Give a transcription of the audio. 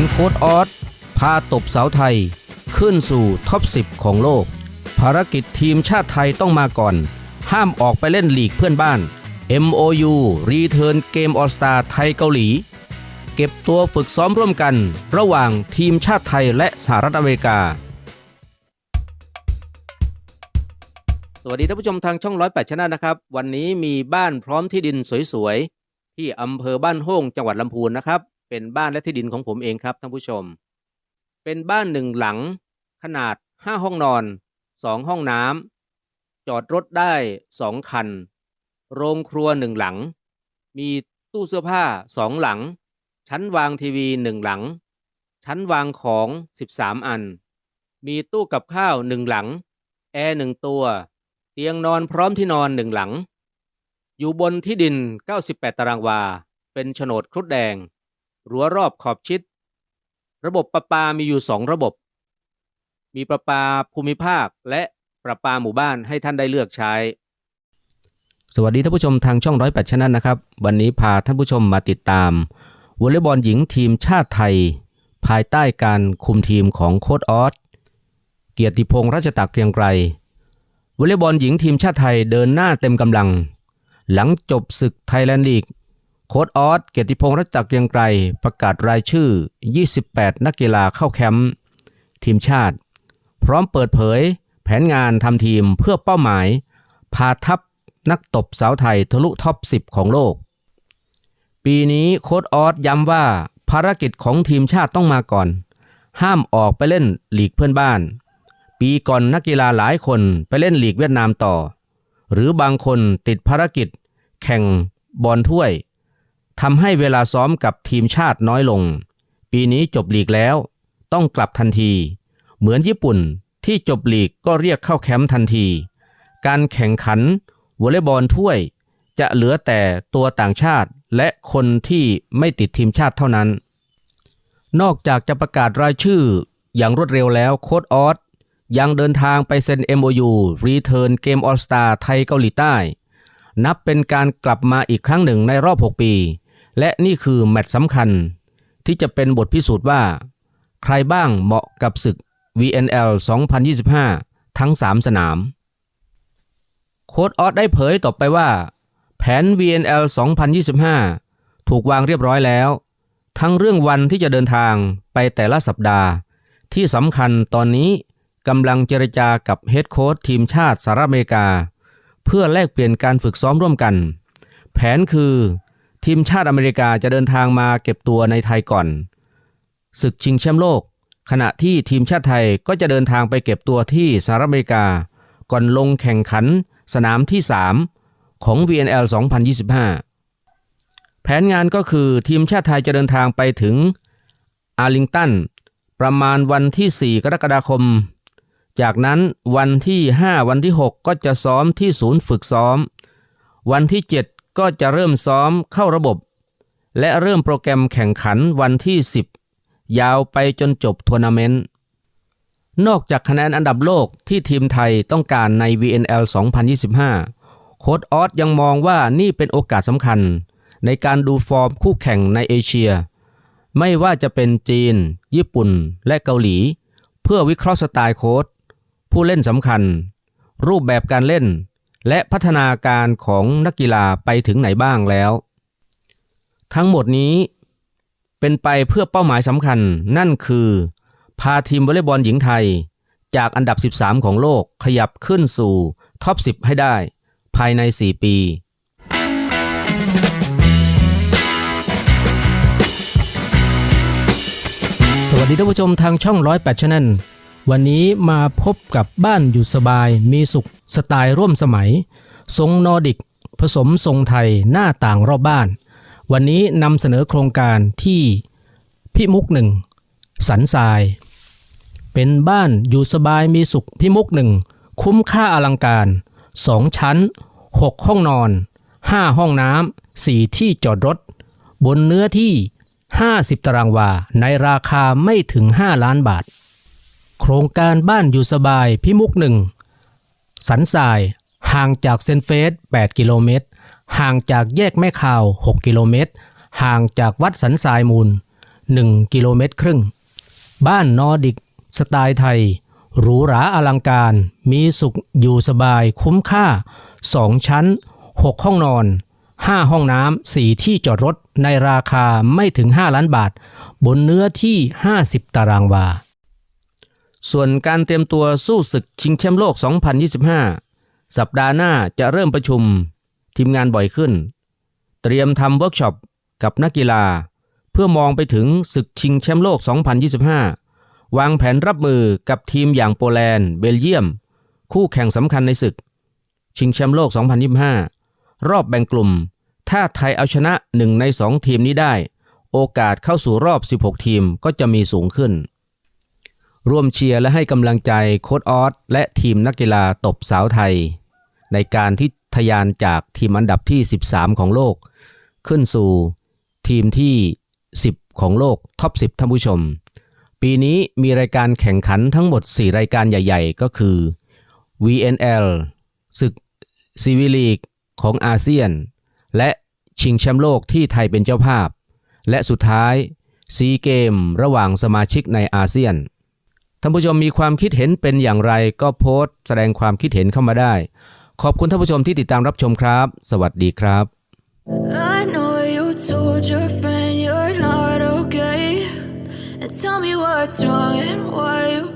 นโค้ดออสพาตบสาวไทย ขึ้นสู่ท็อป 10 ของโลก ภารกิจทีมชาติไทยต้องมาก่อน ห้ามออกไปเล่นลีกเพื่อนบ้าน MOU รีเทิร์นเกมออสตาไทยเกาหลี เก็บตัวฝึกซ้อมร่วมกัน ระหว่างทีมชาติไทยและสหรัฐอเมริกา สวัสดีท่านผู้ชมทางช่องร้อยแปดชนะนะครับ วันนี้มีบ้านพร้อมที่ดินสวยๆ ที่อำเภอบ้านโฮ่งจังหวัดลำพูนนะครับ เป็นบ้านและที่ดินของผมเองครับท่านผู้ชม เป็นบ้านหนึ่งหลัง ขนาดห้าห้องนอนสองห้องน้ำจอดรถได้สองคัน โรงครัวหนึ่งหลัง มีตู้เสื้อผ้าสองหลัง ชั้นวางทีวีหนึ่งหลัง ชั้นวางของสิบสามอัน มีตู้กับข้าวหนึ่งหลัง แอร์หนึ่งตัว เตียงนอนพร้อมที่นอนหนึ่งหลัง อยู่บนที่ดิน 98 ตารางวา เป็นโฉนดครุฑแดง รั้วรอบขอบชิด ระบบประปามีอยู่สองระบบ มีประปาภูมิภาคและประปาหมู่บ้านให้ท่านได้เลือกใช้ สวัสดีท่านผู้ชมทางช่องร้อยแปดชนะนะครับ วันนี้พาท่านผู้ชมมาติดตามวอลเลย์บอลหญิงทีมชาติไทย ภายใต้การคุมทีมของโค้ดออสเกียรติพงษ์รัชตากเกรียงไกรวอลเลย์บอลหญิงทีมชาติไทยเดินหน้าเต็มกำลัง หลังจบศึกไทยแลนด์ลีก โค้ดออสเกียรติพงษ์รัตากเกรียงไกรประกาศรายชื่อ 28 นักกีฬาเข้าแคมป์ทีมชาติ พร้อมเปิดเผย แผนงานทำทีมเพื่อเป้าหมาย พาทัพนักตบสาวไทยทะลุท็อป 10 ของโลก ปีนี้โค้ดออสย้ำว่าภารกิจของทีมชาติต้องมาก่อน ห้ามออกไปเล่นหลีกเพื่อนบ้าน ปีก่อนนักกีฬาหลายคนไปเล่นหลีกเวียดนามต่อ หรือบางคนติดภารกิจ แข่งบอลถ้วย ทำให้เวลาซ้อมกับทีมชาติน้อยลง ปีนี้จบลีกแล้ว ต้องกลับทันที เหมือนญี่ปุ่นที่จบลีกก็เรียกเข้าแคมป์ทันที การแข่งขันวอลเลย์บอลถ้วย จะเหลือแต่ตัวต่างชาติและคนที่ไม่ติดทีมชาติเท่านั้น นอกจากจะประกาศรายชื่ออย่างรวดเร็วแล้วโค้ดออสยังเดินทางไปเซ็น MOU Return Game All Star ไทยเกาหลีใต้ นับเป็นการกลับมาอีกครั้งหนึ่งในรอบ 6 ปี และนี่คือแมตช์สำคัญ ที่จะเป็นบทพิสูจน์ว่า ใครบ้างเหมาะกับศึก VNL 2025 ทั้ง 3 สนาม โค้ดออสได้เผยต่อไปว่า แผน VNL 2025 ถูกวางเรียบร้อยแล้ว ทั้งเรื่องวันที่จะเดินทางไปแต่ละสัปดาห์ ที่สำคัญตอนนี้กำลังเจรจากับเฮดโค้ชทีมชาติสหรัฐอเมริกา เพื่อแลกเปลี่ยนการฝึกซ้อมร่วมกัน แผนคือ ทีมชาติอเมริกาจะเดินทางมาเก็บตัวในไทยก่อน ศึกชิงแชมป์โลก ขณะที่ทีมชาติไทยก็จะเดินทางไปเก็บตัวที่สหรัฐอเมริกา ก่อนลงแข่งขันสนามที่ 3 ของ VNL 2025 แผนงานก็คือทีมชาติไทยจะเดินทางไปถึงอาร์ลิงตันประมาณวันที่ 4 กรกฎาคม จากนั้นวันที่ 5 วันที่ 6 ก็จะซ้อมที่ศูนย์ฝึกซ้อม วันที่ 7 ก็จะเริ่มซ้อมเข้าระบบ และเริ่มโปรแกรมแข่งขันวันที่ 10 ยาวไปจนจบทัวร์นาเมนต์ นอกจากคะแนนอันดับโลกที่ทีมไทยต้องการใน VNL 2025 โค้ดออสยังมองว่านี่เป็นโอกาสสำคัญ ในการดูฟอร์มคู่แข่งในเอเชีย ไม่ว่าจะเป็นจีน ญี่ปุ่น และเกาหลี เพื่อวิเคราะห์สไตล์โค้ดผู้เล่นสำคัญ รูปแบบการเล่น และพัฒนาการของนักกีฬาไปถึงไหนบ้างแล้ว ทั้งหมดนี้เป็นไปเพื่อเป้าหมายสำคัญ นั่นคือ พาทีมวอลเลย์บอลหญิงไทย จากอันดับ 13 ของโลกขยับขึ้นสู่ท็อป 10 ให้ได้ ภายใน 4 ปีสวัสดีท่านผู้ชมทางช่องร้อยแปดชแนล วันนี้มาพบกับบ้านอยู่สบายมีสุขสไตล์ร่วมสมัย ทรงนอร์ดิก ผสมทรงไทยหน้าต่างรอบบ้าน วันนี้นำเสนอโครงการที่พิมุกหนึ่งสันทราย เป็นบ้านอยู่สบายมีสุขพิมุกหนึ่งคุ้มค่าอลังการสองชั้นหกห้องนอนห้าห้องน้ำสี่ที่จอดรถ บนเนื้อที่ 50 ตารางวาในราคาไม่ถึง 5 ล้านบาท โครงการบ้านอยู่สบายพิมุกหนึ่ง สันทราย ห่างจากเซนเฟส 8 กิโลเมตร ห่างจากแยกแม่ข่าว 6 กิโลเมตร ห่างจากวัดสันทรายมูล 1 กิโลเมตรครึ่ง บ้านนอดิก สไตล์ไทย หรูหราอลังการ มีสุขอยู่สบายคุ้มค่า 2 ชั้น 6 ห้องนอน 5 ห้องน้ำ 4 ที่จอดรถในราคาไม่ถึง 5 ล้านบาท บนเนื้อที่ 50 ตารางวา ส่วนการเตรียมตัวสู้ศึกชิงแชมป์โลก 2025 สัปดาห์หน้าจะเริ่มประชุม ทีมงานบ่อยขึ้น เตรียมทำเวิร์กช็อปกับนักกีฬา เพื่อมองไปถึงศึกชิงแชมป์โลก 2025 วางแผนรับมือกับทีมอย่างโปแลนด์ เบลเยียม คู่แข่งสำคัญในศึก ชิงแชมป์โลก 2025 รอบแบ่งกลุ่ม ถ้าไทยเอาชนะหนึ่งในสองทีมนี้ได้ โอกาสเข้าสู่รอบ 16 ทีมก็จะมีสูงขึ้น ร่วมเชียร์และให้กำลังใจโค้ดออสและทีมนักกีฬาตบสาวไทย ในการที่ทะยานจากทีมอันดับที่ 13 ของโลก ขึ้นสู่ทีมที่ 10 ของโลกท็อป 10 ท่านผู้ชม ปีนี้มีรายการแข่งขันทั้งหมด 4 รายการใหญ่ ๆ ก็คือ VNL ศึกซีวิลีกของอาเซียน และชิงแชมป์โลกที่ไทยเป็นเจ้าภาพ และสุดท้ายซีเกมระหว่างสมาชิกในอาเซียน ท่านผู้ชมมีความคิดเห็นเป็นอย่างไรก็โพสต์ แสดงความคิดเห็นเข้ามาได้ ขอบคุณท่านผู้ชมที่ติดตามรับชมครับ สวัสดีครับ I know you told your friend you're not okay. And tell me what's wrong and why you